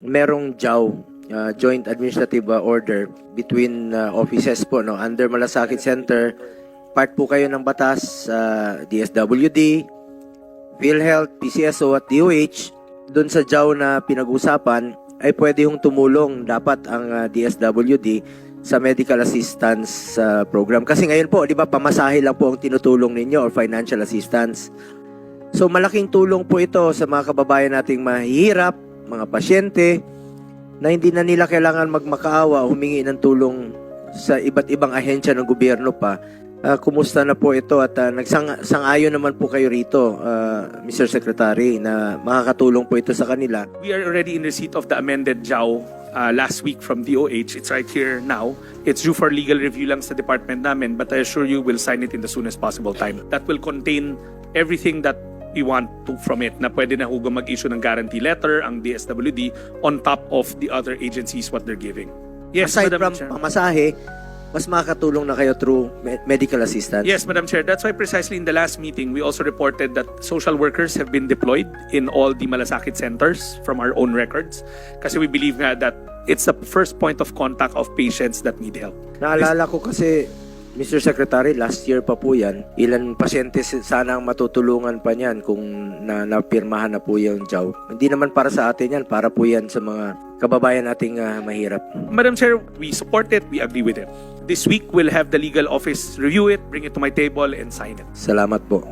merong JAW, uh, Joint Administrative uh, Order between uh, offices po no under Malasakit Center. Part po kayo ng batas sa DSWD, PhilHealth, PCSO at DOH. Doon sa JAW na pinag-usapan ay pwede hong tumulong dapat ang uh, DSWD sa medical assistance uh, program. Kasi ngayon po, di ba, pamasahe lang po ang tinutulong ninyo or financial assistance. So malaking tulong po ito sa mga kababayan nating mahihirap, mga pasyente, na hindi na nila kailangan magmakaawa humingi ng tulong sa iba't ibang ahensya ng gobyerno pa. Ah, kumusta na po ito at uh, nagsang-ayon naman po kayo rito, ah, Mr. Secretary, na makakatulong po ito sa kanila. We are already in receipt of the amended JAW uh, last week from DOH. It's right here now. It's due for legal review lang sa department namin, but I assure you we'll sign it in the soonest possible time. That will contain everything that we want to from it na pwede na hugo mag-issue ng guarantee letter ang DSWD on top of the other agencies what they're giving. Yes, Aside Madam from Chair. pamasahe, mas makakatulong na kayo through me- medical assistance. Yes, Madam Chair. That's why precisely in the last meeting, we also reported that social workers have been deployed in all the malasakit centers from our own records. Kasi we believe nga that it's the first point of contact of patients that need help. Naalala ko kasi, Mr. Secretary, last year pa po yan, ilan pasyente sana ang matutulungan pa niyan kung na, napirmahan na po yung JAW. Hindi naman para sa atin yan, para po yan sa mga kababayan nating ah, mahirap. Madam Chair, we support it. We agree with it. This week, we'll have the legal office review it, bring it to my table, and sign it. Salamat po.